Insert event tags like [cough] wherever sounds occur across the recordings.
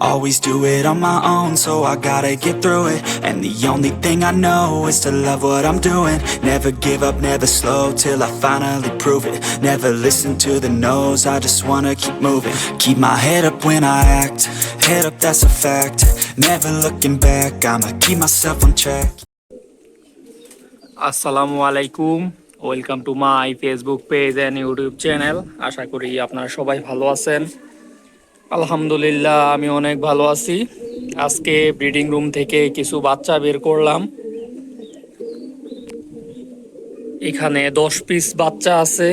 Always do it on my own, so I gotta get through it. And the only thing I know is to love what I'm doing. Never give up, never slow till I finally prove it. Never listen to the no's, I just wanna keep moving. Keep my head up when I act, head up, that's a fact. Never looking back, I'ma keep myself on track. আসসালামু আলাইকুম welcome to my Facebook page and YouTube channel আশা করি আপনারা সবাই ভালো আছেন আলহামদুলিল্লাহ, আমি অনেক ভালো আছি। আজকে ব্রিডিং রুম থেকে কিছু বাচ্চা বের করলাম। এখানে দশ পিস বাচ্চা আছে।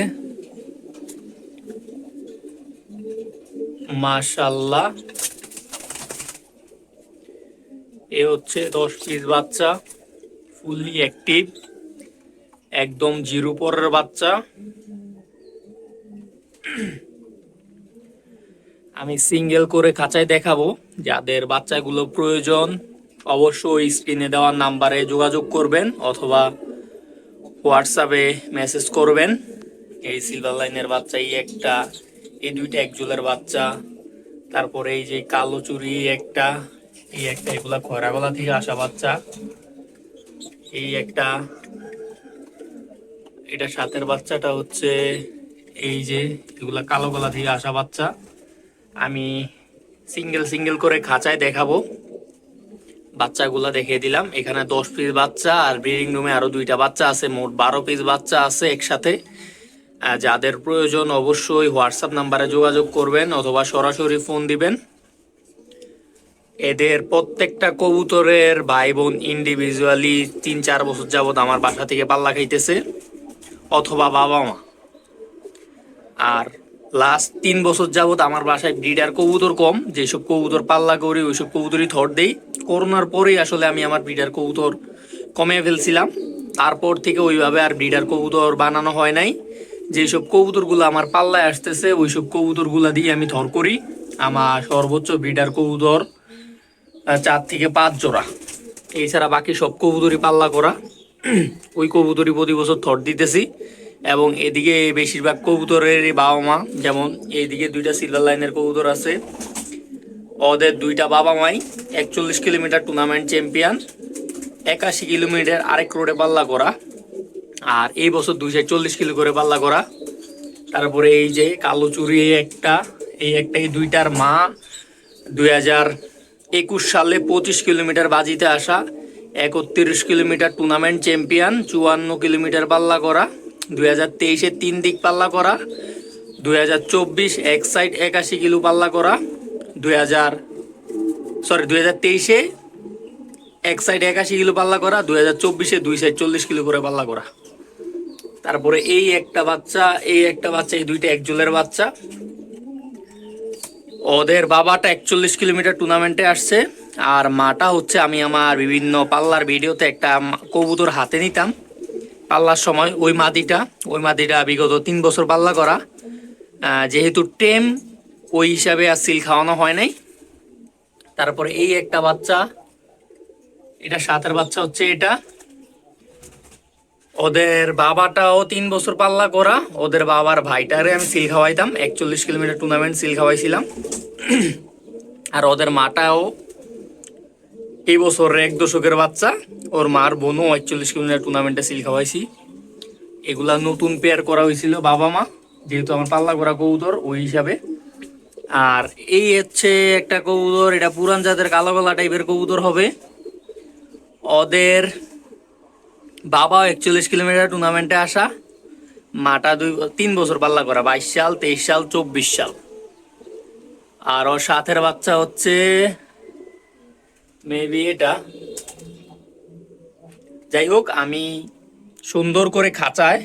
মাশাল্লাহ এ হচ্ছে দশ পিস বাচ্চা, ফুললি অ্যাক্টিভ, একদম জিরো পরের বাচ্চা। আমি সিঙ্গেল করে খাঁচায় দেখাবো। যাদের বাচ্চাগুলো প্রয়োজন, অবশ্যই স্ক্রিনে দেওয়ার নাম্বারে যোগাযোগ করবেন অথবা হোয়াটসঅ্যাপে মেসেজ করবেন। এই সিলভার লাইনের বাচ্চা এই একটা, এই দুইটা একজুলের বাচ্চা, তারপরে এই যে কালো চুরি একটা, এই একটা এগুলা খয়রা গলা থেকে আসা বাচ্চা, এই একটা, এটা সাতের বাচ্চাটা হচ্ছে এই যে এগুলা কালো গলা থেকে আসা বাচ্চা। আমি সিঙ্গেল সিঙ্গেল করে খাঁচায় দেখাবো। বাচ্চাগুলা দেখিয়ে দিলাম। এখানে দশ পিস বাচ্চা আর ব্রিডিং রুমে আরও দুইটা বাচ্চা আছে, মোট বারো পিস বাচ্চা আছে একসাথে। যাদের প্রয়োজন অবশ্যই হোয়াটসঅ্যাপ নাম্বারে যোগাযোগ করবেন অথবা সরাসরি ফোন দিবেন। এদের প্রত্যেকটা কবুতরের ভাই বোন ইন্ডিভিজুয়ালি তিন চার বছর যাবত আমার বাসা থেকে পাল্লা খাইতেছে, অথবা বাবা মা আর লাস্ট তিন বছর যাবত আমার বাসায় ব্রিডার কবুতর কম, যেসব কবুতর পাল্লা করি, ওইসব কবুতরই থর দেই। করোনার পরেই আসলে আমি আমার ব্রিডার কবুতর কমিয়ে ফেলছিলাম। তারপর থেকে ওইভাবে আর ব্রিডার কবুতর বানানো হয় নাই। যেসব কবুতরগুলো আমার পাল্লায় আসতেছে, ওইসব কবুতরগুলো দিয়ে আমি থর করি। আমার সর্বোচ্চ ব্রিডার কবুতর চার থেকে পাঁচ জোড়া। এছাড়া বাকি সব কবুতরই পাল্লা করা। [clears throat] ওই কবুতরই প্রতি বছর থর দিতেছি। এবং এদিকে বেশিরভাগ কবুতরের বাবা মা, যেমন এইদিকে দুইটা সিলভার লাইনের কবুতর আছে। ওদের দুইটা বাবা মাই একচল্লিশ কিলোমিটার টুর্নামেন্ট চ্যাম্পিয়ন একাশি কিলোমিটার আরেক রোডে পাল্লা করা, আর এই বছর দুইশো চল্লিশ কিলো করে পাল্লা করা। তারপরে এই যে কালো চুরি একটা, এই একটা, এই দুইটার মা দুই হাজার একুশ সালে পঁচিশ কিলোমিটার বাজিতে আসা, একত্রিশ কিলোমিটার টুর্নামেন্ট চ্যাম্পিয়ন চুয়ান্ন কিলোমিটার পাল্লা করা। দুই হাজার তেইশে তিন দিক পাল্লা করা, দুই হাজার চব্বিশ এক সাইড একাশি কিলো পাল্লা করা, দুই হাজার সরি দুই হাজার তেইশে এক সাইড একাশি কিলো পাল্লা করা, দুই হাজার চব্বিশে দুই সাইড চল্লিশ কিলো করে পাল্লা করা। তারপরে এই একটা বাচ্চা, এই একটা বাচ্চা, এই দুইটা একজলের বাচ্চা। ওদের বাবাটা একচল্লিশ কিলোমিটার টুর্নামেন্টে আসছে, আর মাটা হচ্ছে আমি আমার বিভিন্ন পাল্লার ভিডিওতে একটা কবুতর হাতে নিতাম। পাল্লার সময় ওই মাদিটা ওই মাদিটা বিগত তিন বছর পাল্লা করা। যেহেতু টেম, ওই হিসাবে আর সিল খাওয়ানো হয় নাই। তারপরে এই একটা বাচ্চা, এটা সাতের বাচ্চা হচ্ছে এটা। ওদের বাবাটাও তিন বছর পাল্লা করা। ওদের বাবার ভাইটারে আমি সিল খাওয়াইতাম। একচল্লিশ কিলোমিটার টুর্নামেন্ট সিল খাওয়াইছিলাম। আর ওদের মাটাও এই বছর এক দশকের বাচ্চা, ওর মার বোনও একচল্লিশ কিলোমিটার টুর্নামেন্টে সিল খাওয়াইছি এগুলা নতুন পেয়ার করা হয়েছিল বাবা মা, যেহেতু আমার পাল্লা করা কবুতর, ওই হিসাবে। আর এই হচ্ছে একটা কবুতর, এটা পুরান জাতের কালো গলা টাইপের কবুতর হবে। ওদের বাবা একচল্লিশ কিলোমিটার টুর্নামেন্টে আসা। মাটা দুই তিন বছর পাল্লা করা বাইশ সাল, তেইশ সাল, চব্বিশ সাল। আর ওর সাথের বাচ্চা হচ্ছে মেবি এটা। যাই হোক আমি সুন্দর করে খাঁচায়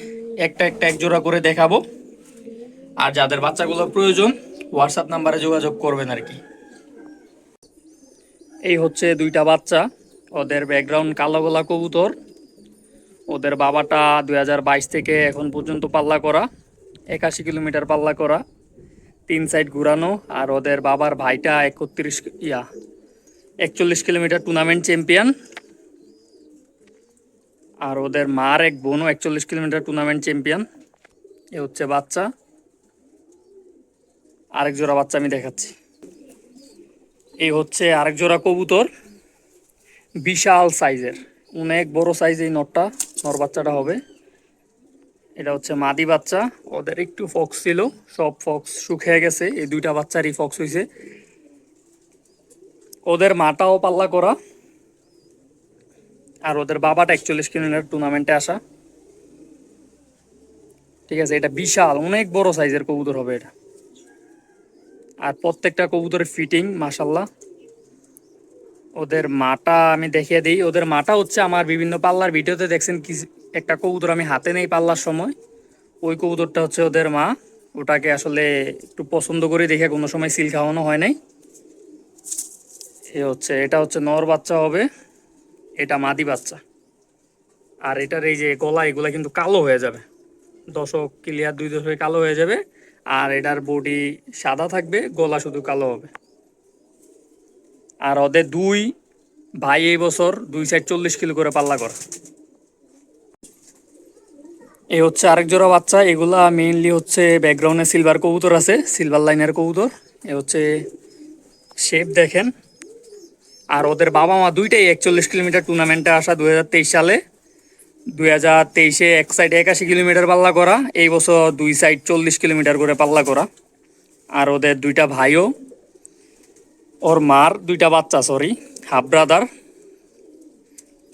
একটা একটা এক জোড়া করে দেখাবো। আর যাদের বাচ্চাগুলোর প্রয়োজন হোয়াটসঅ্যাপ নাম্বারে যোগাযোগ করবেন আর কি। এই হচ্ছে দুইটা বাচ্চা, ওদের ব্যাকগ্রাউন্ড কালো গোলা কবুতর। ওদের বাবাটা দু হাজার বাইশ থেকে এখন পর্যন্ত পাল্লা করা, একাশি কিলোমিটার পাল্লা করা, তিন সাইড ঘুরানো, আর ওদের বাবার ভাইটা একত্রিশ, ইয়া একচল্লিশ কিলোমিটার টুর্নামেন্ট চ্যাম্পিয়ন আর ওদের মার এক বোনও একচল্লিশ কিলোমিটার টুর্নামেন্ট চ্যাম্পিয়ন এ হচ্ছে বাচ্চা। আরেক জোড়া বাচ্চা আমি দেখাচ্ছি। এই হচ্ছে আরেক জোড়া কবুতর। বিশাল সাইজের। অনেক বড় সাইজ এই নটটা, নর বাচ্চাটা হবে। এটা হচ্ছে মাদি বাচ্চা। ওদের একটু ফক্স ছিল, সব ফক্স শুকিয়ে গেছে। এই দুইটা বাচ্চারই ফক্স হয়েছে ওদের মাটাও পাল্লা করা। আর ওদের বাবাটা একচল্লিশ কিলোমিটার টুর্নামেন্টে আসা। ঠিক আছে, এটা বিশাল, অনেক বড় সাইজের কবুতর হবে এটা। আর প্রত্যেকটা কবুতরের ফিটিং মাসাল্লাহ ওদের মাটা আমি দেখিয়ে দিই। ওদের মাটা হচ্ছে আমার বিভিন্ন পাল্লার ভিডিওতে দেখছেন কি একটা কবুতর আমি হাতে নেই পাল্লার সময়। ওই কবুতরটা হচ্ছে ওদের মা। ওটাকে আসলে একটু পছন্দ করে দেখে কোনো সময় সিল খাওয়ানো হয় নাই। এ হচ্ছে, এটা হচ্ছে নর বাচ্চা হবে, এটা মাদি বাচ্চা। আর এটার এই যে গলা, এগুলা কিন্তু কালো হয়ে যাবে। দশক ক্লিয়ার দুই দশকে কালো হয়ে যাবে। আর এটার বডি সাদা থাকবে, গলা শুধু কালো হবে। আর ওদের দুই ভাই এই বছর দুই সাইড চল্লিশ কিলো করে পাল্লা করে। এই হচ্ছে আরেক জোড়া বাচ্চা, এগুলা মেইনলি হচ্ছে ব্যাকগ্রাউন্ডে সিলভার কবুতর আছে সিলভার লাইনের কবুতর। এ হচ্ছে শেপ দেখেন। আর ওদের বাবা মা দুইটাই একচল্লিশ কিলোমিটার টুর্নামেন্টে আসা দুই হাজার তেইশ সালে। দুই হাজার তেইশে এক সাইড একাশি কিলোমিটার পাল্লা করা, এই বছর দুই সাইড চল্লিশ কিলোমিটার করে পাল্লা করা। আর ওদের দুইটা ভাইও, ওর মার দুইটা বাচ্চা সরি হাফ ব্রাদার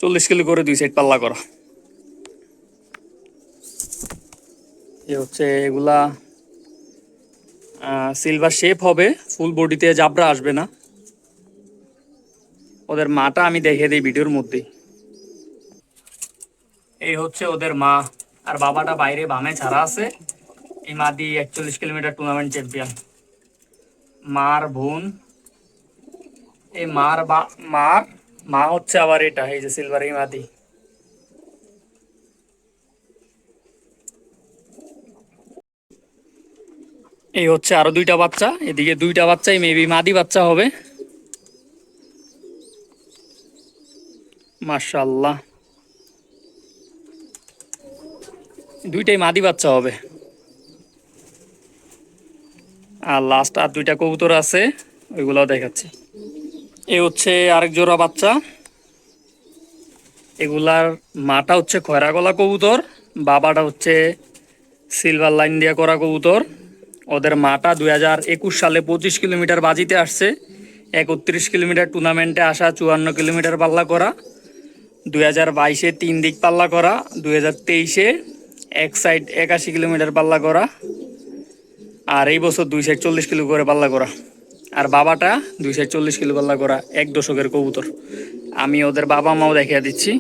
চল্লিশ কিলো করে দুই সাইড পাল্লা করা। এ হচ্ছে এগুলা সিলভার শেপ হবে ফুল বডিতে জাবরা আসবে না। ওদের মাটা আমি দেখে দিই ভিডিওর মধ্যে। এই হচ্ছে ওদের মা। আর বাবাটা বাইরে বামে ছাড়া আছে। এই মা দি একচল্লিশ কিলোমিটার টুর্নামেন্ট চ্যাম্পিয়ন মার বোন। এই মার বা, মার, মা হচ্ছে আবার এটা, এই যে সিলভার এই মাদি এই হচ্ছে আরও দুইটা বাচ্চা। এদিকে দুইটা বাচ্চাই মেবি মাদি বাচ্চা হবে। মাশাল্লাহ দুইটাই মাদি বাচ্চা হবে। আর লাস্ট আর দুইটা কবুতর আছে, ওইগুলোও দেখাচ্ছি। এ হচ্ছে আরেক জোড়া বাচ্চা। এগুলার মাটা হচ্ছে খয়রা গলা কবুতর, বাবাটা হচ্ছে সিলভার লাইন দিয়ে করা কবুতর। ওদের মাটা দুই হাজার একুশ সালে পঁচিশ কিলোমিটার বাজিতে আসছে, একত্রিশ কিলোমিটার টুর্নামেন্টে আসা, চুয়ান্ন কিলোমিটার পাল্লা করা। দুই হাজার বাইশে তিন দিক পাল্লা করা, দুই হাজার তেইশে এক সাইড একাশি কিলোমিটার পাল্লা করা, আর এই বছর দুই চল্লিশ কিলো করে পাল্লা করা। আর বাবাটা দুই চল্লিশ কিলো পাল্লা করা, এক দশকের কবুতর। আমি ওদের বাবা মাও দেখিয়ে দিচ্ছি।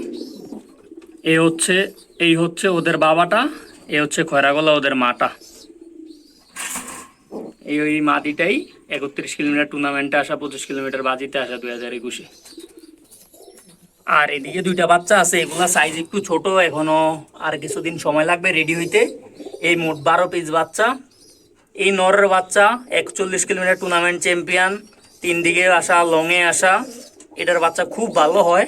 এই হচ্ছে এই হচ্ছে ওদের বাবাটা, এ হচ্ছে খয়রাগোলা ওদের মাটা। এই ওই মাটিটাই একত্রিশ কিলোমিটার টুর্নামেন্টে আসা, পঁচিশ কিলোমিটার বাজিতে আসা দুই হাজার একুশে। আর এদিকে দুইটা বাচ্চা আছে, এগুলা সাইজ একটু ছোট এখনও। আর কিছুদিন সময় লাগবে রেডি হইতে। এই মোট বারো পিস বাচ্চা। এই নরের বাচ্চা, একচল্লিশ কিলোমিটার টুর্নামেন্ট চ্যাম্পিয়ন তিন দিকে আসা লংয়ে আসা। এটার বাচ্চা খুব ভালো হয়।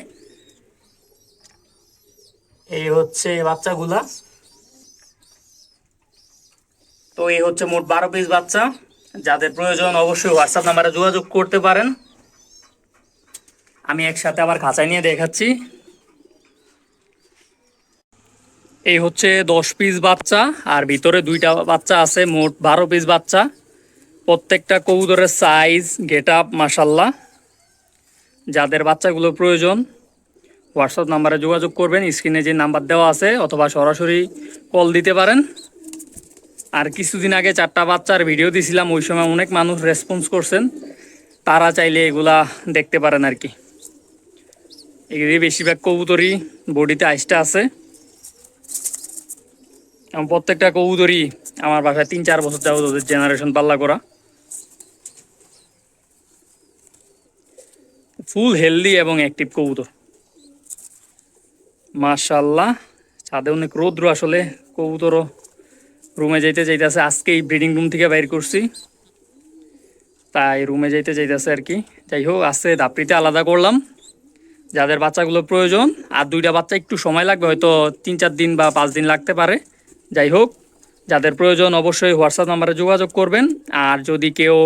এই হচ্ছে বাচ্চাগুলা। তো এই হচ্ছে মোট বারো পিস বাচ্চা। যাদের প্রয়োজন অবশ্যই হোয়াটসঅ্যাপ নাম্বারে যোগাযোগ করতে পারেন। আমি একসাথে আবার খাঁচায় নিয়ে দেখাচ্ছি। এই হচ্ছে দশ পিস বাচ্চা, আর ভিতরে দুইটা বাচ্চা আছে, মোট বারো পিস বাচ্চা। প্রত্যেকটা কবুতরের সাইজ গেট আপ মাসাল্লাহ যাদের বাচ্চাগুলো প্রয়োজন হোয়াটসঅ্যাপ নাম্বারে যোগাযোগ করবেন, স্ক্রিনে যে নাম্বার দেওয়া আছে, অথবা সরাসরি কল দিতে পারেন। আর কিছুদিন আগে চারটা বাচ্চার ভিডিও দিছিলাম, ওই সময় অনেক মানুষ রেসপন্স করছেন। তারা চাইলে এগুলা দেখতে পারেন আর কি। এগুলি বেশিরভাগ কবুতরই বডিতে আইসটা আছে। প্রত্যেকটা কবুতরই আমার বাসায় তিন চার বছর যাবত ওদের জেনারেশন পাল্লা করা। ফুল হেলদি এবং অ্যাক্টিভ কবুতর। মাশাল্লাহ ছাদে অনেক রৌদ্র আসলে কবুতরও রুমে যাইতে যাইতেছে। আজকে এই ব্রিডিং রুম থেকে বাইর করছি। তাই রুমে যাইতে যাইতেছে আর কি। যাই হোক, আজকে দাপড়িতে আলাদা করলাম। যাদের বাচ্চাগুলো প্রয়োজন, আর দুইটা বাচ্চা একটু সময় লাগবে, হয়তো তিন চার দিন বা পাঁচ দিন লাগতে পারে। যাই হোক, যাদের প্রয়োজন অবশ্যই হোয়াটসঅ্যাপ নাম্বারে যোগাযোগ করবেন। আর যদি কেউ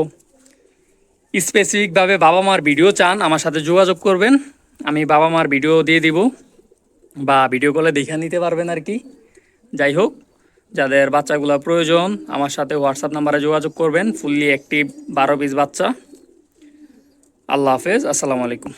স্পেসিফিকভাবে বাবা মার ভিডিও চান, আমার সাথে যোগাযোগ করবেন। আমি বাবা মার ভিডিও দিয়ে দিব, বা ভিডিও কলে দেখে নিতে পারবেন আর কি। যাই হোক, যাদের বাচ্চাগুলো প্রয়োজন, আমার সাথে হোয়াটসঅ্যাপ নাম্বারে যোগাযোগ করবেন। ফুললি অ্যাক্টিভ বারো পিস বাচ্চা। আল্লাহ হাফেজ, আসসালামু আলাইকুম।